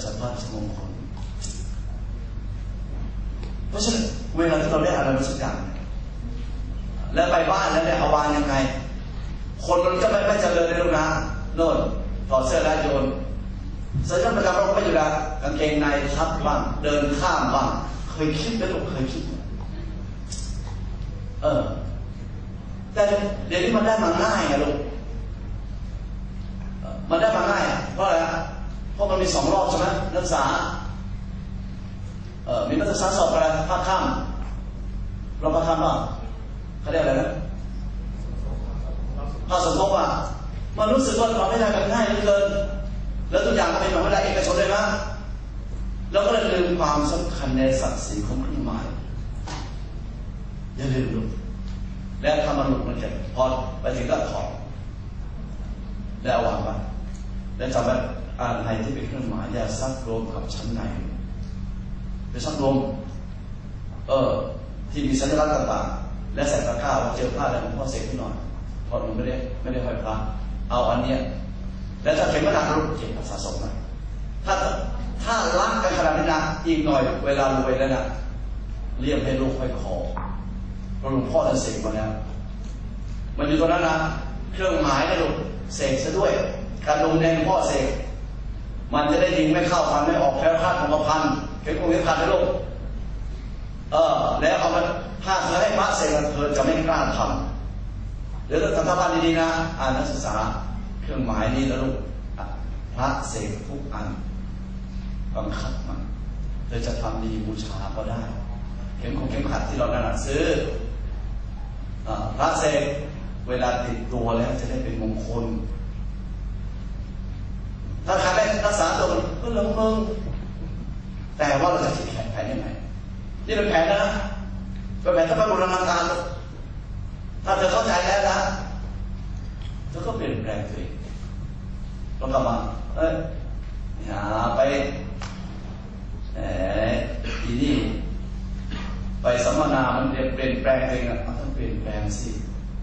และจัดบ้านสมงคลเพราะฉะนั้นเวลาที่เราได้อะไรมาสักอย่างแล้วไปบ้านแล้วเนี่ยเอาวางยังไง คนมันก็ไม่ไม่เจริญในลูกนะโน่นถอดเสื้อแล้วโยนเสื้อประจำเราก็ไม่อยู่แล้วกางเกงในทับบ้างเดินข้ามบ้างเคยคิดไหมลูกเคยคิดไหมเออ แต่เดี๋ยวนี้มันได้มาง่ายไงลูกมันได้มาง่ายเพราะอะไร ราะมันมีสองรอบใช่ไหมนักศึกษาเออมีนักศึกษาสอบอะไรภาคค่ำรอบภาคค่ำป่ะเขาเรียกอะไรนะภาคสมทบอะมันรู้สึกว่าเราไม่ได้กันง่ายเหลือเกิน แล้วทุกอย่างก็เป็นมหาวิทยาลัยเอกชนเลยนะแล้วก็เลยลืมความสำคัญในศักดิ์ศรีของเครื่องหมายอย่าลืมลูกแล้วทำมันหลุดมันเก็บพอไปถึงก็ถอดแล้ววางไปแล้วจำไว้ อ่านในที่เป็นเครื่องหมายอย่าซักรวมกับชั้นในไปซักรวมเออที่มีสัญลักษณ์ต่างๆ และใส่ตะกร้าว่าเจอผ้าแล้วผมพ่อเสกขึ้นหน่อยเพราะมันไม่ได้ไม่ได้ห้อยพระเอาอันเนี้ยแล้วถ้าเข็มกระดาษรูปเก็บสะสมไว้ถ้าถ้าล้างกันขนาดนี้นะอีกหน่อยเวลารวยแล้วนะเรียกให้ลูกห้อยคอพราะหลวงพ่อท่านเสกมาแล้วมันอยู่ตรงนั้นนะเครื่องหมายนะลูกเสกซะด้วยการลงแดงหลวงพ่อเสก มันจะได้ยิงไม่เข้าฟันไม่ออกแคล้วคลาดของกระพันเข็มคงเข็มขัดนะลูกเออ แล้วเอามาถ้าเธอให้พระเสกเธอจะไม่กล้าทำเดี๋ยวถ้าทำบ้านดีๆนะอ่านนักศึกษาเครื่องหมายนี้แล้วลูกพระเสกทุกอันบังคับมันเธอจะทำดีบูชาก็ได้ เข็มของเข็มขัดที่เราถนัดซื้ออพระเสกเวลาติดตัวแล้วจะได้เป็นมงคล ถ้าใครได้ รักษาตัวมันก็เรื่องมึงแต่ว่าเราจะคิดแผนแผนยังไงนี่เป็นแผนนะเป็นแผนถ้าเป็นบูรณาการถ้าเธอเข้าใจแล้วนะเธอก็เปลี่ยนแปลงตัวเองเรากลับมาเอ้ยอย่าไปแหมอีนี่ไปสัมมนามันเปลี่ยนแปลงตัวเองอะมันต้องเปลี่ยนแปลงสิ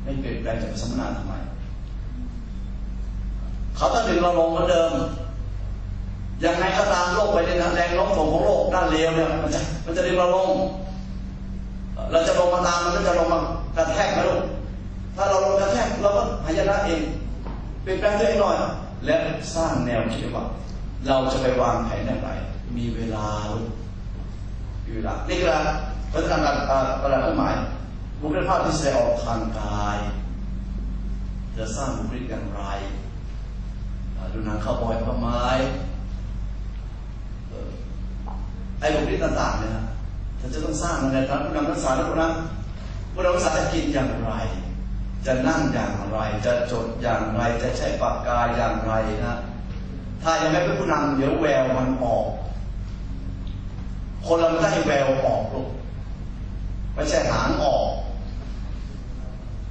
ไม่เปลี่ยนแปลงจะไปสัมมนาทำไมเขาต้องดึงเราลงเหมือนเดิม ยังไงก็ตามโลกไปในแรงโน้มถ่วงของโลกด้านเลวเนี่ยมันจะมันจะดึงเราลง เราจะลงมาตามมันก็จะลงมากระแทกนะลูกถ้าเราลงกระแทกเราก็หายนะเองเปลี่ยนแปลงตัวเองหน่อย และสร้างแนวคิดว่า เราจะไปวางแผนอย่างไร มีเวลาลูกมีเวลานี่คือพัฒนาการประดับเครื่องหมายบุคลิกภาพที่แสดงออกทางกาย จะสร้างบุคลิกอย่างไรดูหนังข้าวบอยผ้าไม้ ไอ้บุคลิกต่างๆเนี่ยนะเธอจะต้องสร้างในทางผู้นำนักศึกษาแล้วพวกนั้นผู้นำนักศึกษาจะกินอย่างไร จะนั่งอย่างไร จะจดอย่างไร จะใช้ปากกาอย่างไรนะถ้ายังไม่เป็นผู้นำเดี๋ยวแววมันออก คนเราไม่ได้แววออกลูกไม่ใช่หางออก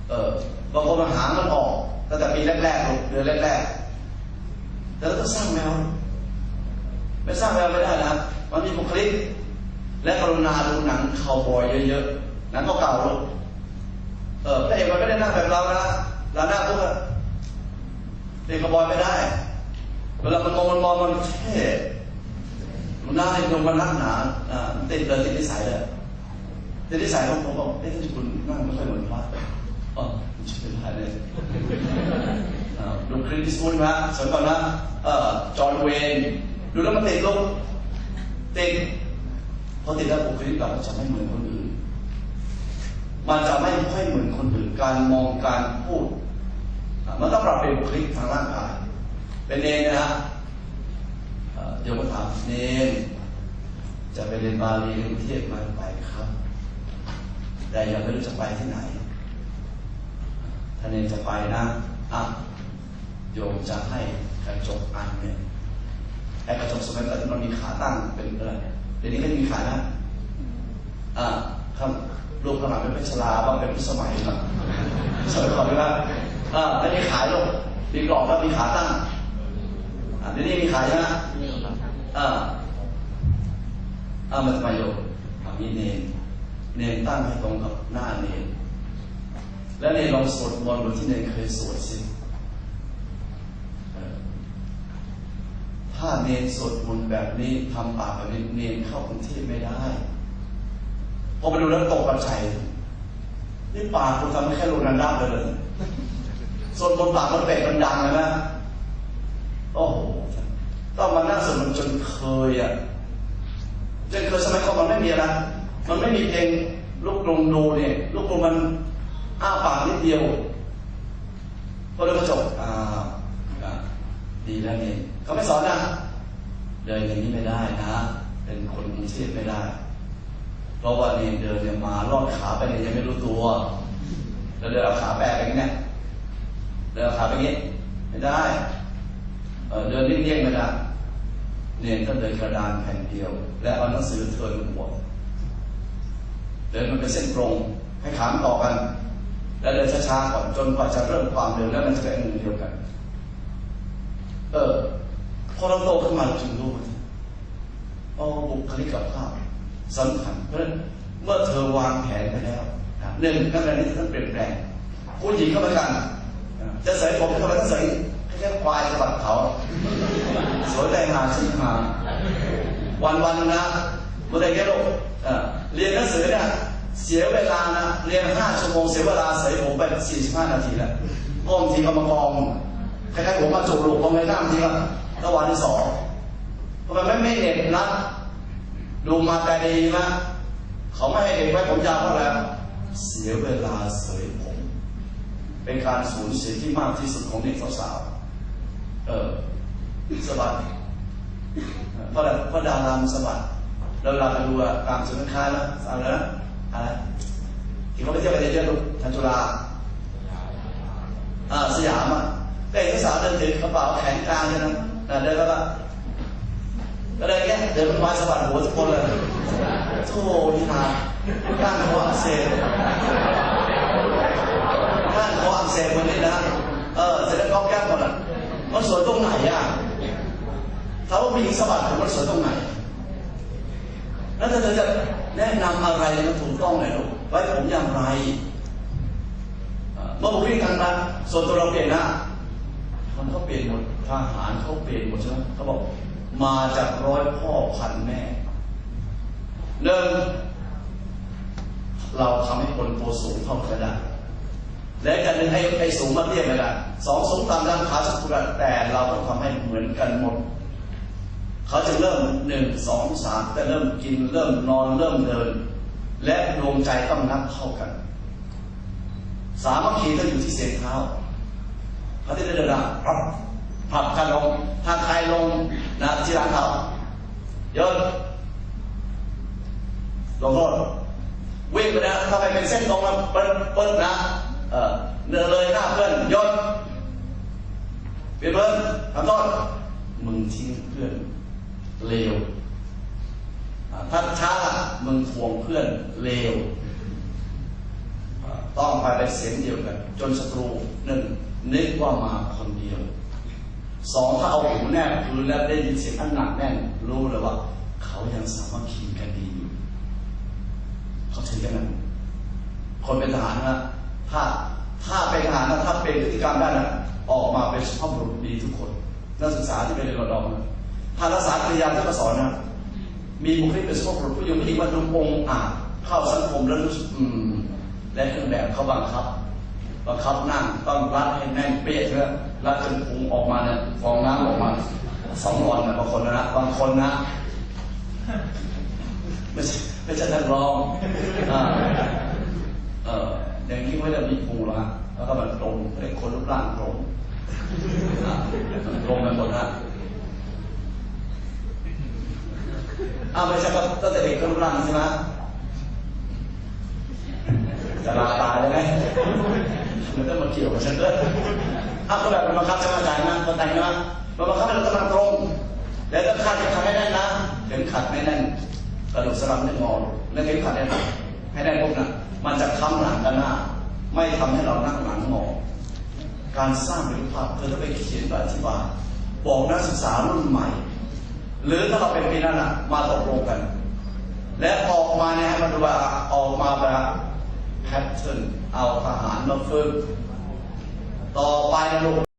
เออบางคนมันหางมันออกตั้งแต่ปีแรกๆลูกเดือนแรกๆแต่เราต้องสร้างแววไม่สร้างแววไม่ได้นะ มันมีบุคลิกและกรุณาดูหนังคาวบอยเยอะๆหนังเก่าๆลูกเออพระเอกมันไม่ได้นั่งแบบเรานะเราหน้าปุ๊บอะเด็กคาวบอยไม่ได้ เวลามันมองมันมองมันเท่มันน่าให้ดูมันนักหนาอ่าติดเลยติดนิสัยเลยติดนิสัยของผมบอกเอ๊ะที่คุณนั่งไม่ค่อยเหมือนพระอ๋อมันจะเป็นพระเลยดูคลินติสบูลนะสมก่อนนะเอ่อจอห์นเวนดูแล้วมันติดลง ติดพอติดแล้วบุคลิกเราจะไม่เหมือนคนอื่น มันจะไม่ค่อยเหมือนคนอื่น การมองการพูด มันต้องปรับเปลี่ยนบุคลิกทางร่างกาย เป็นเองนะฮะเอ่อโยมก็ถามเนนจะไปเรียนบาลีกรุงเทพไหมาไปครับ แต่ยังไม่รู้จะไปที่ไหน ถ้าเนนจะไปนะอะโยมจะให้กระจกอันหนึ่ง ไอ้กระจกสมัยก่อนที่มันมีขาตั้งเป็นอะไรเดี๋ยวนี้ก็มีขานะอะครับรูปขนาดเป็นพชลาบ้างเป็นพิสมัยบ้างสมัยก่อนนะอะอันนี้ขายลงมีกรอบแล้วมีขาตั้งอะเดี๋ยวนี้มีขายใช่ไหมอ่าอามันทำไมโยมมีเนนเนนตั้งให้ตรงกับหน้าเนนแล้วเนี่ยลองสวดมนต์บทที่เนนเคยสวดสิเออ ถ้าเนนสวดมนต์แบบนี้ทำปากแบบนี้เนนเข้ากรุงเทพไม่ได้พอมาดูแล้วตกกระใจนี่ปากคุณทำแค่โรนันดับเลยเลยสวดมนต์ปากมันเป็ดมันดังเลยนะโอ้โหต้องมานั่งสวดมนต์จนเคยอะจนเคยสมัยก่อนมันไม่มีอะไรมันไม่มีเพลงลูกกลงดูเนี่ย ลูกกลงมันอ้าปากนิดเดียวพอเดินกระจบอ่า ดีแล้วนี่เขาไม่สอนนะเดินอย่างนี้ไม่ได้นะ เป็นคนกรุงเทพไม่ได้ เพราะว่านี่เดินเนี่ยมาลอดขาไปเนี่ยยังไม่รู้ตัวแล้วเดินเอาขาแปะไปเงี้ยเดินเอาขาไปงี้ไม่ได้เดินเลี่ยงๆไม่ได้เนียนก็เดินกระดานแผ่นเดียว และเอาหนังสือเทินหัวเดินมันเป็นเส้นตรงให้ขามต่อกัน แล้วเดินช้าๆก่อนจนกว่าจะเริ่มความเร็วแล้วมันจะเป็นหนึ่งเดียวกัน เออพอเราโตขึ้นมาเราจึงรู้ว่าอ๋อบุคลิกภาพสำคัญ เพราะฉะนั้นเมื่อเธอวางแผนไปแล้วหนึ่งนักเรียนนี้ต้องเปลี่ยนแปลงผู้หญิงก็เหมือนกัน จะใส่ผมก็ไม่ต้องใส่แค่ควายสะบัดเขาสวยแต่งงานชิมาวันวันนะเมื่อไรแกลูกเอ่อเรียนหนังสือเนี่ยเสียเวลานะเรียนห้าชั่วโมงเสียเวลาใส่ผมไปสี่สิบห้านาทีแล้วก้มทีก็มากอง คล้ายๆผมมาจุกลูกผมเลยหน้าทีก็ตะวันที่สองทำไมไม่ไม่เด็ดนะดูมาแต่ดีนะเขาไม่ให้เด็กไว้ผมยาวเพราะอะไรเสียเวลาเสยผม เป็นการสูญเสียที่มากที่สุดของเด็กสาวๆเออสบัดเพราะอะไรเพราะดารามสบัดแล้วเราไปดูอะตามสุนทรค้านะอะไรนะอะไรที่เขาไปเที่ยวไปเที่ยวลูกทันจุฬาอ่าสยามอะ ก็เห็นสาวเดินถือกระเป๋าแขนกลางเลยนะนะเดินแล้วก็ก็เลยแค่เดินเป็นวายสดหัวทุกคนเลยโธ่นี่นาก้านคออักเสบก้านคออักเสบวันนี้นะเออเสร็จแล้วก็แก้มหมดอะมันสวยตรงไหนอะถ้าว่าผู้หญิงสะบัดผมมันสวยตรงไหนแล้วเธอจะแนะนำอะไรมันถูกต้องเลยลูกไว้ผมอย่างไรเมื่อบุคลิกทางการส่วนตัวเราเปลี่ยนนะ มันเขาเปลี่ยนหมดทหารเขาเปลี่ยนหมดใช่ไหมเขาบอกมาจากร้อยพ่อพันแม่หนึ่งเราทำให้คนตัวสูงเท่ากันได้และกันหนึ่งให้ให้สูงมาเทียบไม่ได้สองสูงต่ำดังขาสักกันแต่เราต้องทำให้เหมือนกันหมด เขาจะเริ่มหนึ่งสองสามแต่เริ่มกินเริ่มนอนเริ่มเดิน และดวงใจต้องนับเท่ากัน สามัคคีต้องอยู่ที่เสียงเท้า เขาจะเดินนะปรับปรับกันลงถ้าใครลงนะที่หลังเขาเยอะลงโทษวิ่งไปนะถ้าไปเป็นเส้นตรงแล้วเปิ้ลเปิ้ลนะเออเดินเลยหน้าเพื่อนยนเปลี่ยนเพื่อนทำโทษมึงทิ้งเพื่อนเลวถ้าช้ามึงทวงเพื่อนเลวต้องไปเป็นเสียงเดียวกัน จนศัตรูหนึ่ง นึกว่ามาคนเดียวสองถ้าเอาหูแนบพื้นแล้วได้ยินเสียงอันหนักแน่นรู้เลยว่า เขายังสามัคคีกันดีอยู่ เขาถือกันนั้นคนเป็นทหารนะถ้าถ้าเป็นทหารนะถ้าเป็นพฤติกรรมได้นะออกมาเป็นสุภาพบุรุษดีทุกคน นักศึกษาที่ไปเรียนรอดอนะถ้ารักษาพยายามที่มาสอนนะมีบุคลิกเป็นสุภาพบุรุษผู้หญิงผู้หญิงว่าดูองอาจเข้าสังคมแล้วรู้สึกอืมและเครื่องแบบเขาบังคับ บังคับนั่งต้องรัดให้แน่นเปี้ยใช่ไหมรัดจนพุงออกมาเนี่ยฟองน้ำออกมาสองวันนะบางคนนะบางคนนะไม่ใช่ไม่ใช่นักร้องเอออย่างนี้ไม่ได้มีปูหรอฮะแล้วก็มันตรงเรียกคนรูปร่างตรงตรงกันหมดฮะอ้าวไม่ใช่ก็ตั้งแต่เด็กก็รูปร่างใช่ไหมจะลาตายได้ไหม มันต้องมาเกี่ยวกับฉันด้วยถ้าคนแบบมันบังคับจะมาจ่ายนะคนแต่งนะมันบังคับให้เราต้องตรง แล้วถ้าขาดจะทำให้แน่นนะเข็มขัดไม่แน่นกระดูกสลังไม่งอแล้วเข็มขัดเนี่ยให้แน่นปุ๊บนมันจะค้ำหลังกันหน้า ไม่ทำให้เรานั่งหลังงอการสร้างเป็นภาพเธอต้องไปเขียนแบบอธิบายบอกนักศึกษารุ่นใหม่ หรือถ้าเราเป็นปีนั้นอะมาตกลงกัน และออกมาเนี่ยให้มันดูว่าออกมาแบบ แพทเทิร์นเอาทหารมาฝึกต่อไปนะลูก